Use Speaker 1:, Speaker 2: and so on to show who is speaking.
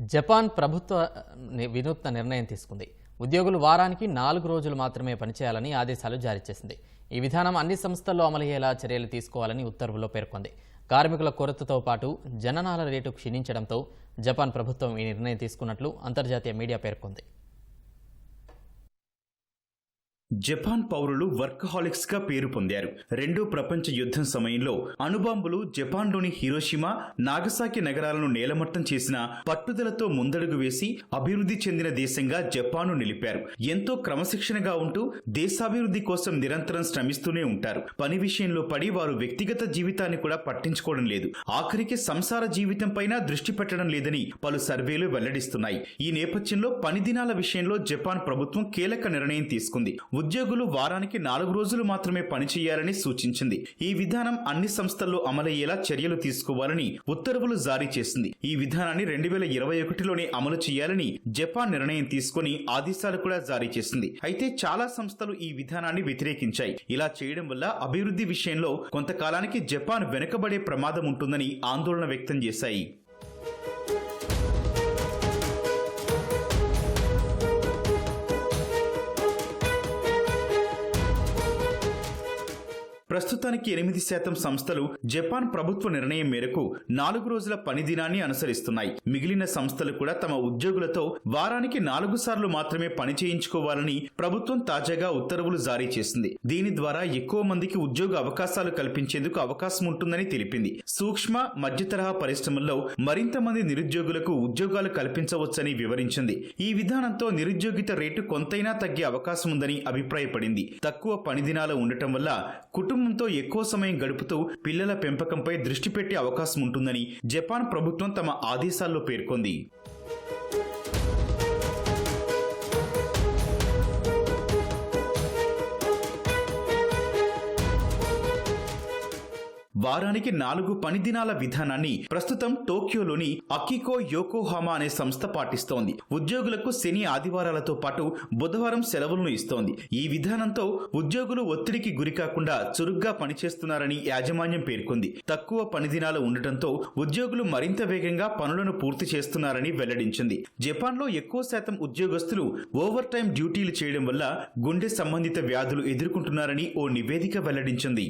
Speaker 1: Japan ప్రభుత్వ వినూత్న నిర్ణయం తీసుకుంది. ఉద్యోగులు వారానికి నాలుగు రోజులు మాత్రమే పనిచేయాలని ఆదేశాలు జారీ చేసింది. ఈ విధానం అన్ని సంస్థల్లో అమలయ్యేలా చర్యలు తీసుకోవాలని ఉత్తర్వుల్లో పేర్కొంది. కార్మికుల కొరతతో పాటు జననాల రేటు క్షీణించడంతో జపాన్ ప్రభుత్వం ఈ నిర్ణయం తీసుకున్నట్లు అంతర్జాతీయ మీడియా పేర్కొంది.
Speaker 2: జపాన్ పౌరులు వర్క్హాలిక్స్గా పేరు పొందారు. రెండో ప్రపంచ యుద్ధం సమయంలో అణుబాంబులు జపాన్లోని హిరోషిమా నాగసాకి నగరాలను నేలమట్టం చేసిన పట్టుదలతో ముందడుగు వేసి అభివృద్ధి చెందిన దేశంగా జపాన్ను నిలిపారు. ఎంతో క్రమశిక్షణగా ఉంటూ దేశాభివృద్ధి కోసం నిరంతరం శ్రమిస్తూనే ఉంటారు. పని విషయంలో పడి వారు వ్యక్తిగత జీవితాన్ని కూడా పట్టించుకోవడం లేదు. ఆఖరికి సంసార జీవితం పైన దృష్టి పెట్టడం లేదని పలు సర్వేలు వెల్లడిస్తున్నాయి. ఈ నేపథ్యంలో పని దినాల విషయంలో జపాన్ ప్రభుత్వం కీలక నిర్ణయం తీసుకుంది. ఉద్యోగులు వారానికి నాలుగు రోజులు మాత్రమే పనిచేయాలని సూచించింది. ఈ విధానం అన్ని సంస్థల్లో అమలయ్యేలా చర్యలు తీసుకోవాలని ఉత్తర్వులు జారీ చేసింది. ఈ విధానాన్ని రెండు వేల ఇరవై ఒకటిలోనే అమలు చేయాలని జపాన్ నిర్ణయం తీసుకుని ఆదేశాలు కూడా జారీ చేసింది. అయితే చాలా సంస్థలు ఈ విధానాన్ని వ్యతిరేకించాయి. ఇలా చేయడం వల్ల అభివృద్ధి విషయంలో కొంతకాలానికి జపాన్ వెనుకబడే ప్రమాదం ఉంటుందని ఆందోళన వ్యక్తం చేశాయి. ప్రస్తుతానికి ఎనిమిది శాతం సంస్థలు జపాన్ ప్రభుత్వ నిర్ణయం మేరకు నాలుగు రోజుల పని దినాన్ని అనుసరిస్తున్నాయి. మిగిలిన సంస్థలు కూడా తమ ఉద్యోగులతో వారానికి నాలుగు సార్లు మాత్రమే పని చేయించుకోవాలని ప్రభుత్వం తాజాగా ఉత్తర్వులు జారీ చేసింది. దీని ద్వారా ఎక్కువ మందికి ఉద్యోగ అవకాశాలు కల్పించేందుకు అవకాశం ఉంటుందని తెలిపింది. సూక్ష్మ మధ్య తరహా పరిశ్రమల్లో మరింత మంది నిరుద్యోగులకు ఉద్యోగాలు కల్పించవచ్చని వివరించింది. ఈ విధానంతో నిరుద్యోగిత రేటు కొంతైనా తగ్గే అవకాశం ఉందని అభిప్రాయపడింది. తక్కువ పని దినాలు ఉండటం వల్ల కుటుంబంతో ఎక్కువ సమయం గడుపుతూ పిల్లల పెంపకంపై దృష్టి పెట్టే అవకాశం ఉంటుందని జపాన్ ప్రభుత్వం తమ ఆదేశాల్లో పేర్కొంది. వారానికి నాలుగు పనిదినాల విధానాన్ని ప్రస్తుతం టోక్యోలోని అకికో యోకోహామా అనే సంస్థ పాటిస్తోంది. ఉద్యోగులకు శని ఆదివారాలతో పాటు బుధవారం సెలవులను ఇస్తోంది. ఈ విధానంతో ఉద్యోగులు ఒత్తిడికి గురికాకుండా చురుగ్గా పనిచేస్తున్నారని యాజమాన్యం పేర్కొంది. తక్కువ పనిదినాలు ఉండటంతో ఉద్యోగులు మరింత వేగంగా పనులను పూర్తి చేస్తున్నారని వెల్లడించింది. జపాన్లో ఎక్కువ శాతం ఉద్యోగస్తులు ఓవర్ టైం డ్యూటీలు చేయడం వల్ల గుండె సంబంధిత వ్యాధులు ఎదుర్కొంటున్నారని ఓ నివేదిక వెల్లడించింది.